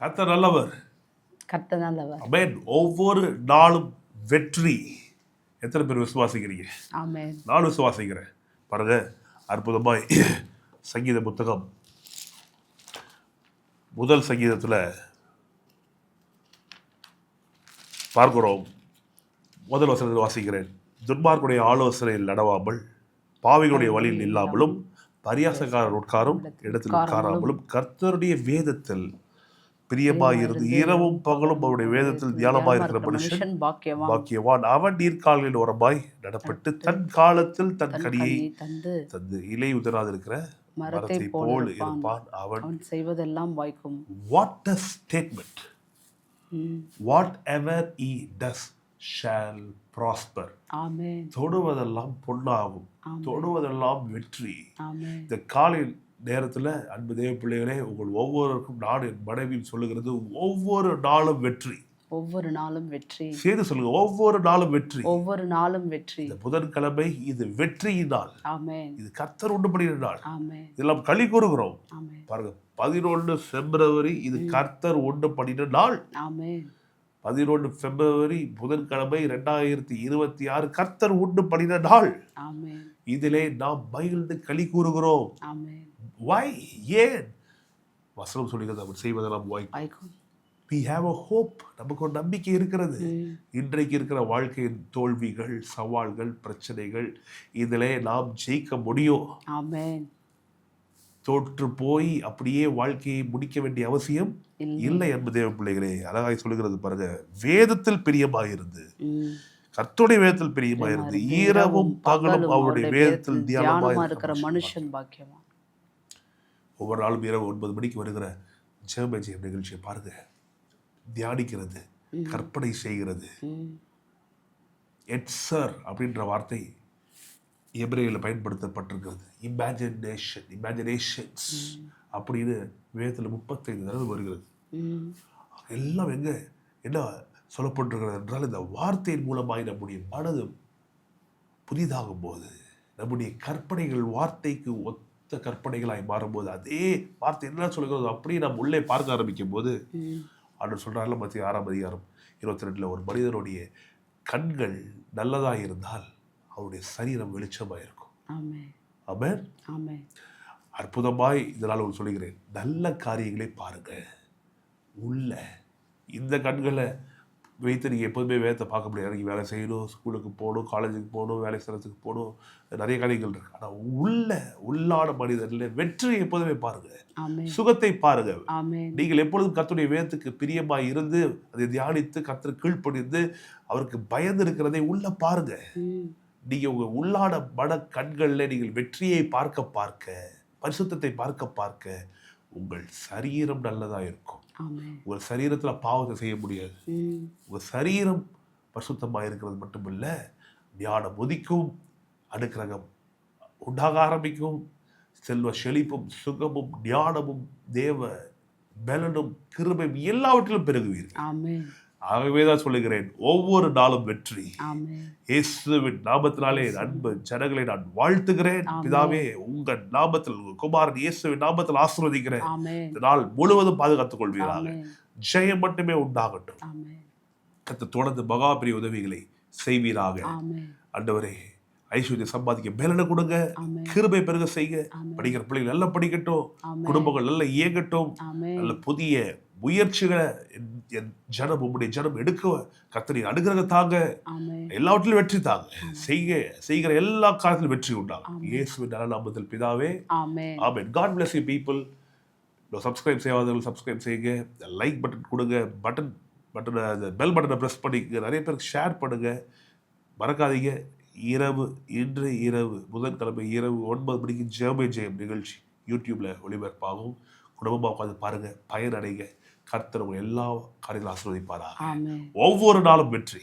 கர்த்தர் நல்லவர் கர்த்தர் நல்லவர் அமேன் ஒவ்வொரு நாளும் வெற்றி. எத்தனை பேர் விசுவாசிக்கிறீங்க? ஆமென் நான் விசுவாசிக்கிறேன். பாருங்க அற்புதமாய் சங்கீத புத்தகம். முதல் சங்கீதத்தில் பார்க்கிறோம். முதல் வசனத்தில் வாசிக்கிறேன். துன்மார்க்குடைய ஆலோசனையில் நடவாமல் பாவிகளுடைய வழியில் இல்லாமலும் பரியாசக்காரர் உட்காரும் இடத்தில் உட்காராமலும் கர்த்தருடைய வேதத்தில் பிரியமாயிருந்து இரவும் பகலும் அவருடைய வேதத்தில் தியானமாயிருக்கிற மனுஷன் மனுஷன் பாக்கியவான். அவன் நீர்க்கால்களில் உரமாய் நடப்பட்டு தன் காலத்தில் தன் கனியை கனியை தந்து தந்து இலை உதராதிருக்கிற மரத்தை மரத்தை போல் இருப்பான். அவன். செய்வதெல்லாம் வாய்க்கும். What a statement. Whatever he does shall prosper தொடுவதெல்லாம் பொன்னாகும். தொடுவதெல்லாம் வெற்றி. இந்த காலை நேரத்தில் அன்பு தேவ பிள்ளைகளே உங்கள் ஒவ்வொருவருக்கும் நான் என் மனைவியும் சொல்லுகிறது ஒவ்வொரு நாளும் வெற்றி. ஒவ்வொரு நாளும் வெற்றி. சேர்த்து சொல்லுங்க ஒவ்வொரு நாளும் வெற்றி. ஒவ்வொரு நாளும் வெற்றி. இந்த புதன்கிழமை இது வெற்றியின் நாள். இது கர்த்தர் உண்டு பண்ணின நாள். இதெல்லாம் களி கூறுகிறோம். பாருங்க பதினொன்று பிப்ரவரி இது கர்த்தர் உண்டு பண்ணின நாள். பதினொன்று பிப்ரவரி புதன்கிழமை ரெண்டாயிரத்தி இருபத்தி ஆறு கர்த்தர் உண்டு பண்ணின நாள். இதிலே நாம் மகிழ்ந்து களி கூறுகிறோம். வை ஏன்? வசனம் சொல்லுகிறது அவர் செய்வதெல்லாம் வாய் வாய்க்கும். வி ஹாவ் அ ஹோப் நமக்கு ஒரு நம்பிக்கை இருக்கிறது. இன்றைக்கு இருக்கிற வாழ்க்கையின் தோல்விகள் சவால்கள் பிரச்சனைகள் இதிலே நாம் ஜெயிக்க முடியும். தோற்று போய் அப்படியே வாழ்க்கையை முடிக்க வேண்டிய அவசியம் இல்லை. என்பதே பிள்ளைகளே. அழகாய் சொல்லுகிறது பாருங்க. வேதத்தில் பிரியமாயிருந்து. கர்த்தருடைய வேதத்தில் பிரியமாயிருந்து இரவும் பகலும் அவருடைய வேதத்தில் தியானமா தியானமாக இருக்கிற மனுஷன் பாக்கியவான். ஒவ்வொரு நாளும் இரவு ஒன்பது மணிக்கு வருகிற ஜெயம் நிகழ்ச்சியை பாருங்க. தியானிக்கிறது கற்பனை செய்கிறது. ம். எட்சர் அப்படின்ற வார்த்தை எபிரேயில் பயன்படுத்தப்பட்டிருக்கிறது. இமேஜினேஷன் இமேஜினேஷன்ஸ் அப்படின்னு வேதத்தில் முப்பத்தைந்து தடவை வருகிறது. எல்லாம் எங்க என்ன சொல்லப்பட்டிருக்கிறது என்றால் இந்த வார்த்தையின் மூலமாய் நம்முடைய மனது புதிதாகும் போது நம்முடைய கற்பனைகள் வார்த்தைக்கு ஒத்த கற்பனைகளாய் மாறும்போது அதே வார்த்தை என்ன சொல்லுகிறதோ அப்படியே நாம் உள்ளே பார்க்க ஆரம்பிக்கும் போது. ஆண்டு சொல்கிறார்கள் மத்திய ஆறாம் அதிகாரம் இருபத்தி ரெண்டில் ஒரு மனிதனுடைய கண்கள் நல்லதாக இருந்தால் அவருடைய சரீரம் வெளிச்சமாக இருக்கும் ஆமென். அற்புதமாய் இதனால் ஒரு சொல்லுகிறேன். நல்ல காரியங்களை பாருங்க. உள்ள இந்த கண்களை வைத்து நீங்கள் எப்போதுமே வேதத்தை பார்க்க முடியாது. இறங்கி வேலை செய்யணும் ஸ்கூலுக்கு போகணும் காலேஜுக்கு போகணும் வேலை ஸ்தலத்துக்கு போகணும் நிறைய காரியங்கள் இருக்கு. ஆனால் உள்ள உள்ளான மனிதனில் வெற்றியை எப்போதுமே பாருங்க. சுகத்தை பாருங்க. நீங்கள் எப்பொழுதும் கர்த்தருடைய வேதத்துக்கு பிரியமாய் இருந்து அதை தியானித்து கர்த்தர் கீழ்ப்படிந்து அவருக்கு பயந்து இருக்கிறதை உள்ள பாருங்க. ம். நீங்க உங்க உள்ளான மன கண்களில் நீங்கள் வெற்றியை பார்க்க பார்க்க பரிசுத்தத்தை பார்க்க பார்க்க உங்கள் சரீரம் நல்லதா இருக்கும். உங்கள் சரீரத்துல பாவத்தை செய்ய முடியாது. ம். உங்க சரீரம் பரிசுத்தமாக இருக்கிறது மட்டுமில்ல ஞானம் உதிக்கும் அனுக்கிரகம் உண்டாக ஆரம்பிக்கும். செல்வ செழிப்பும் சுகமும் ஞானமும் தேவ பலனும் கிருபையும் எல்லாவற்றிலும் பெருகுவீர்கள். ஆகவே தான் சொல்லுகிறேன் ஒவ்வொரு நாளும் வெற்றி. இயேசுவின் நாமத்தினாலே அன்பு ஜனங்களை நான் வாழ்த்துகிறேன். பிதாவே உங்க நாமத்தில் உங்க குமாரன் இயேசுவின் நாமத்தில் ஆசீர்வதிக்கிறேன். இந்த நாள் முழுவதும் பாதுகாத்துக் கொள்வீராக. ஜெயம் மட்டுமே உண்டாகட்டும். கத்த தொடர்ந்து மகா பெரிய உதவிகளை செய்வீராக. ஆமென். ஆண்டவரே ஐஸ்வர்யம் சம்பாதிக்க மேலன கொடுங்க. கிருபை பெருக ஆமென். படிக்கிற பிள்ளைகள் நல்லா படிக்கட்டும். குடும்பங்கள் நல்லா இயங்கட்டும். நல்ல புதிய முயற்சிகளை ஜனம் உம்முடைய ஜனம் எடுக்க கத்தரி அனுகிரகத்தாங்க ஆமென். எல்லாவற்றிலும் வெற்றி தாங்க. செய்க செய்கிற எல்லா காலத்திலும் வெற்றி உண்டாகும். இயேசுவின் நல்ல நாமத்தில் பிதாவே. ஆமென். God bless you people. Subscribe செய்யாதவர்கள் சப்ஸ்கிரைப் செய்யுங்க. லைக் பட்டன் கொடுங்க. பட்டன் பட்டனை பெல் பட்டனை ப்ரெஸ் பண்ணிக்க நிறைய பேருக்கு ஷேர் பண்ணுங்க. மறக்காதீங்க. இரவு இன்று இரவு புதன்கிழமை இரவு ஒன்பது மணிக்கு ஜெயமே ஜெயம் நிகழ்ச்சி. யூடியூப்ல ஒளிபரப்பாகும். குடும்பமாக உட்காந்து பாருங்க பயனடைங்க. கர்த்தர் உங்களை எல்லா காரியங்களும் ஆசீர்வதிப்பாரா ஒவ்வொரு நாளும் வெற்றி.